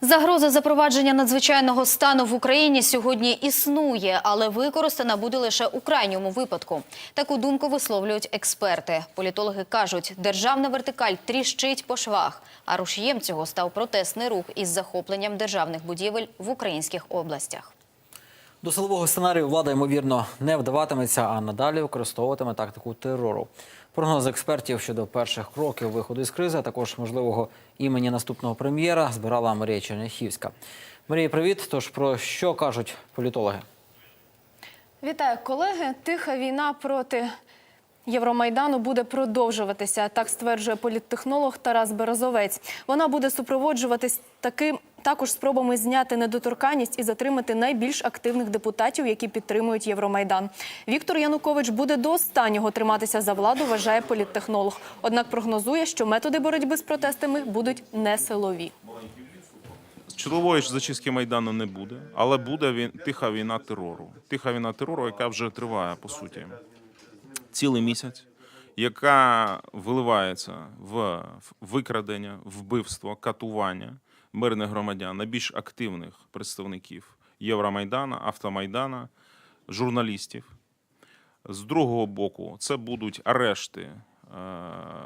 Загроза запровадження надзвичайного стану в Україні сьогодні існує, але використана буде лише у крайньому випадку. Таку думку висловлюють експерти. Політологи кажуть, державна вертикаль тріщить по швах, а рушієм цього став протестний рух із захопленням державних будівель в українських областях. До силового сценарію влада, ймовірно, не вдаватиметься, а надалі використовуватиме тактику терору. Прогнози експертів щодо перших кроків виходу із кризи, а також можливого імені наступного прем'єра, збирала Марія Черняхівська. Марія, привіт. Тож про що кажуть політологи? Вітаю, колеги. Тиха війна проти Євромайдану буде продовжуватися. Так стверджує політтехнолог Тарас Березовець. Вона буде супроводжуватись таким також спробами зняти недоторканність і затримати найбільш активних депутатів, які підтримують Євромайдан. Віктор Янукович буде до останнього триматися за владу, вважає політтехнолог. Однак прогнозує, що методи боротьби з протестами будуть не силові. Чудової ж зачистки майдану не буде, але буде він тиха війна терору. Тиха війна терору, яка вже триває по суті цілий місяць, яка виливається в викрадення, вбивство, катування мирних громадян, найбільш активних представників Євромайдана, Автомайдана, журналістів. З другого боку, це будуть арешти е,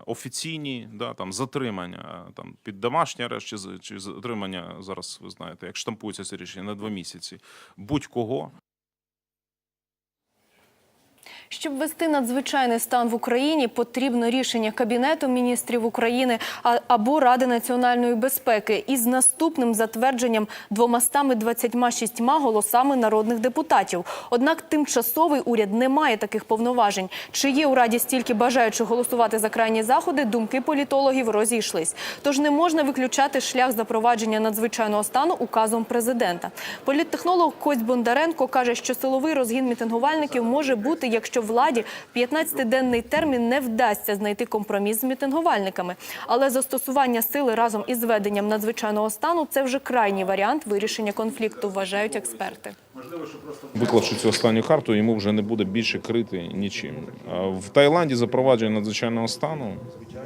офіційні, да, там, затримання е, там, під домашній арешт чи, чи затримання, зараз ви знаєте, як штампується це рішення на два місяці, будь-кого. Щоб ввести надзвичайний стан в Україні, потрібно рішення Кабінету міністрів України або Ради національної безпеки із наступним затвердженням 226 голосами народних депутатів. Однак тимчасовий уряд не має таких повноважень. Чи є у Раді стільки бажаючих голосувати за крайні заходи, думки політологів розійшлись. Тож не можна виключати шлях запровадження надзвичайного стану указом президента. Політтехнолог Кость Бондаренко каже, що силовий розгін мітингувальників може бути, якщо владі в 15-денний термін не вдасться знайти компроміс з мітингувальниками. Але застосування сили разом із введенням надзвичайного стану це вже крайній варіант вирішення конфлікту, вважають експерти. Виклавши цю останню карту, йому вже не буде більше крити нічим. В Таїланді запровадження надзвичайного стану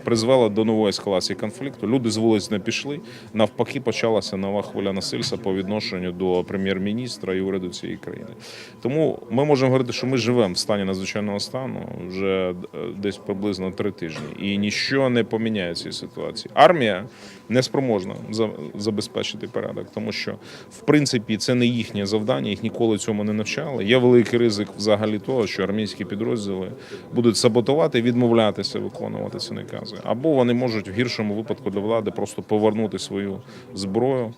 призвело до нової ескалації конфлікту. Люди з вулиць не пішли. Навпаки, почалася нова хвиля насильства по відношенню до прем'єр-міністра і уряду цієї країни. Тому ми можемо говорити, що ми живемо в стані надзвичайного стану вже е, десь приблизно три тижні, і нічого не поміняє цієї ситуації. Армія не спроможна забезпечити порядок, тому що в принципі це не їхнє завдання, ніколи цьому не навчали. Є великий ризик взагалі того, що армійські підрозділи будуть саботувати, відмовлятися виконувати ці накази, або вони можуть в гіршому випадку для влади просто повернути свою зброю.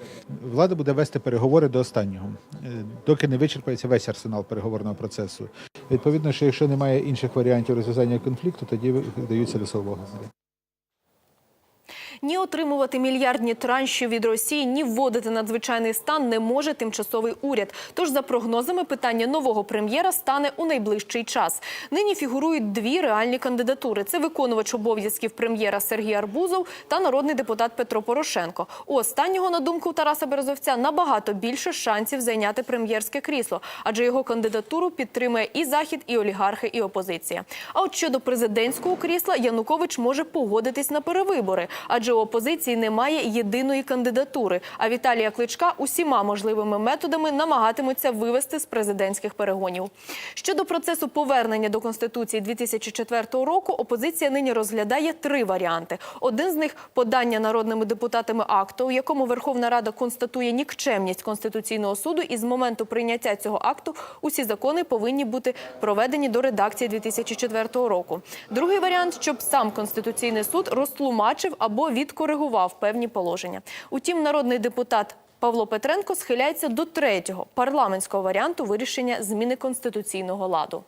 Влада буде вести переговори до останнього, е, доки не вичерпається весь арсенал переговорного процесу. Відповідно, що якщо немає інших варіантів розв'язання конфлікту, тоді вдаються до силового. Ні отримувати мільярдні транші від Росії, ні вводити надзвичайний стан не може тимчасовий уряд. Тож, за прогнозами, питання нового прем'єра стане у найближчий час. Нині фігурують дві реальні кандидатури: це виконувач обов'язків прем'єра Сергій Арбузов та народний депутат Петро Порошенко. У останнього, на думку Тараса Березовця, набагато більше шансів зайняти прем'єрське крісло, адже його кандидатуру підтримує і захід, і олігархи, і опозиція. А от щодо президентського крісла Янукович може погодитись на перевибори, адже у опозиції немає єдиної кандидатури. А Віталія Кличка усіма можливими методами намагатимуться вивести з президентських перегонів. Щодо процесу повернення до конституції 2004 року, опозиція нині розглядає три варіанти. Один з них подання народними депутатами акту, у якому Верховна Рада констатує нікчемність конституційного суду, і з моменту прийняття цього акту усі закони повинні бути проведені до редакції 2004 року. Другий варіант, щоб сам конституційний суд розтлумачив або відкоригував певні положення. Утім, народний депутат. Павло Петренко схиляється до третього парламентського варіанту вирішення зміни конституційного ладу.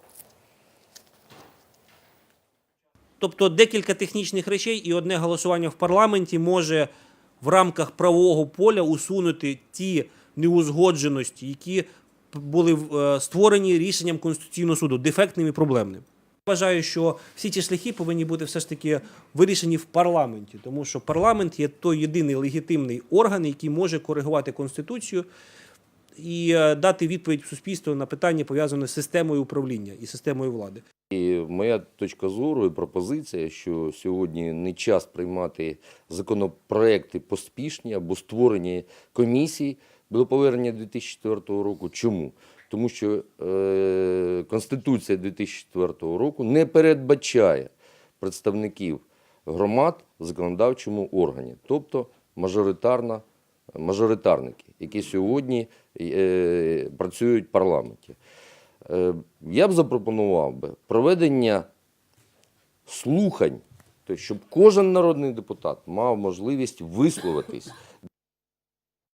Тобто декілька технічних речей і одне голосування в парламенті може в рамках правового поля усунути ті неузгодженості, які були е, створені рішенням Конституційного суду, дефектним і проблемним. Вважаю, що всі ці шляхи повинні бути все ж таки вирішені в парламенті, тому що парламент є той єдиний легітимний орган, який може коригувати конституцію і е, дати відповідь суспільству на питання, пов'язане з системою управління і системою влади. І моя точка зору і пропозиція, що сьогодні не час приймати законопроекти поспішні або створені комісії до повернення 2004 року. Чому? Тому що е, Конституція 2004 року не передбачає представників громад в законодавчому органі, тобто мажоритарна, мажоритарники, які сьогодні е, працюють в парламенті. Е, Я б запропонував би проведення слухань, тобто, щоб кожен народний депутат мав можливість висловитись